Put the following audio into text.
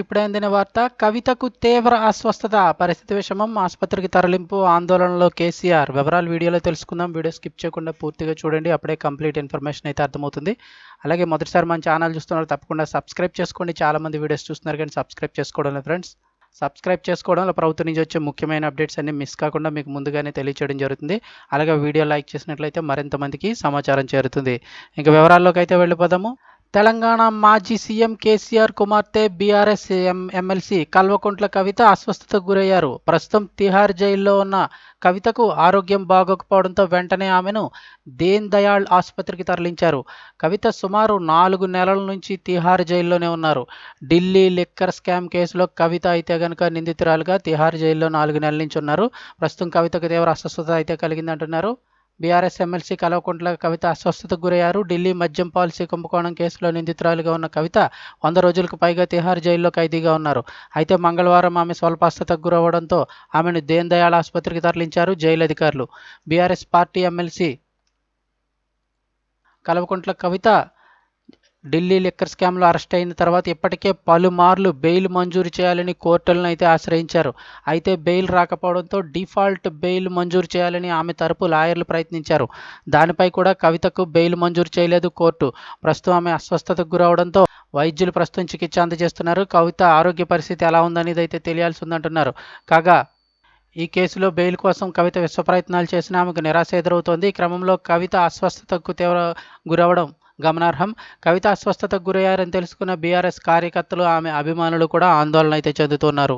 ఇప్పుడే అందిన వార్త. కవితకు తీవ్ర అస్వస్థత. పరిస్థితి విషమం. ఆసుపత్రికి తరలింపు. ఆందోళనలో కేసీఆర్. వివరాలు వీడియోలో తెలుసుకుందాం. వీడియో స్కిప్ చేయకుండా పూర్తిగా చూడండి. అప్పుడే కంప్లీట్ ఇన్ఫర్మేషన్ అయితే అర్థమవుతుంది. అలాగే మొదటిసారి మన ఛానల్ చూస్తున్నారు తప్పకుండా సబ్స్క్రైబ్ చేసుకోండి. చాలామంది వీడియోస్ చూస్తున్నారు కానీ సబ్స్క్రైబ్ చేసుకోవడం ఫ్రెండ్స్. సబ్స్క్రైబ్ చేసుకోవడంలో ప్రభుత్వం నుంచి వచ్చే ముఖ్యమైన అప్డేట్స్ అన్ని మిస్ కాకుండా మీకు ముందుగానే తెలియచేయడం జరుగుతుంది. అలాగే వీడియో లైక్ చేసినట్లయితే మరింత మందికి సమాచారం చేరుతుంది. ఇంకా వివరాల్లోకి అయితే వెళ్ళిపోదాము. తెలంగాణ మాజీ సీఎం కేసీఆర్ కుమార్తె BRS M MLC Kalvakuntla Kavitha అస్వస్థతకు గురయ్యారు. ప్రస్తుతం తిహార్ జైల్లో ఉన్న కవితకు ఆరోగ్యం బాగోకపోవడంతో వెంటనే ఆమెను దేన్ దయాళ్ ఆసుపత్రికి తరలించారు. కవిత సుమారు నాలుగు నెలల నుంచి తిహార్ జైల్లోనే ఉన్నారు. ఢిల్లీ లిక్కర్ స్కామ్ కేసులో కవిత అయితే కనుక నిందితురాలుగా తిహార్ జైల్లో నాలుగు నెలల నుంచి ఉన్నారు. ప్రస్తుతం కవితకు తీవ్ర అస్వస్థత అయితే కలిగిందంటున్నారు. బీఆర్ఎస్ ఎమ్మెల్సీ కల్వకుంట్ల కవిత అస్వస్థతకు గురయ్యారు. ఢిల్లీ మద్యం పాలసీ కుంభకోణం కేసులో నిందితురాలుగా ఉన్న కవిత వంద రోజులకు పైగా తిహార్ జైల్లో ఖైదీగా ఉన్నారు. అయితే మంగళవారం ఆమె స్వల్పాస్వస్థతకు గురవడంతో ఆమెను దేన్ దయాళ్ ఆసుపత్రికి తరలించారు జైలు అధికారులు. BRS party MLC Kalvakuntla Kavitha Delhi liquor స్కామ్లో అరెస్ట్ అయిన తర్వాత ఇప్పటికే పలుమార్లు బెయిల్ మంజూరు చేయాలని కోర్టులను అయితే ఆశ్రయించారు. అయితే బెయిల్ రాకపోవడంతో డిఫాల్ట్ బెయిల్ మంజూరు చేయాలని ఆమె తరపు లాయర్లు ప్రయత్నించారు. దానిపై కూడా కవితకు బెయిల్ మంజూరు చేయలేదు కోర్టు. ప్రస్తుతం ఆమె అస్వస్థతకు గురవడంతో వైద్యులు ప్రస్తుతం చికిత్స అందజేస్తున్నారు. కవిత ఆరోగ్య పరిస్థితి ఎలా ఉందనేది అయితే తెలియాల్సి ఉందంటున్నారు కాగా ఈ కేసులో బెయిల్ కోసం కవిత విశ్వ ప్రయత్నాలు చేసిన ఆమెకు నిరాశ ఎదురవుతోంది. ఈ క్రమంలో కవిత అస్వస్థతకు తీవ్ర గురవడం గమనార్హం. కవిత అస్వస్థతకు గురయ్యారని తెలుసుకున్న బీఆర్ఎస్ కార్యకర్తలు ఆమె అభిమానులు కూడా ఆందోళన అయితే చెందుతున్నారు.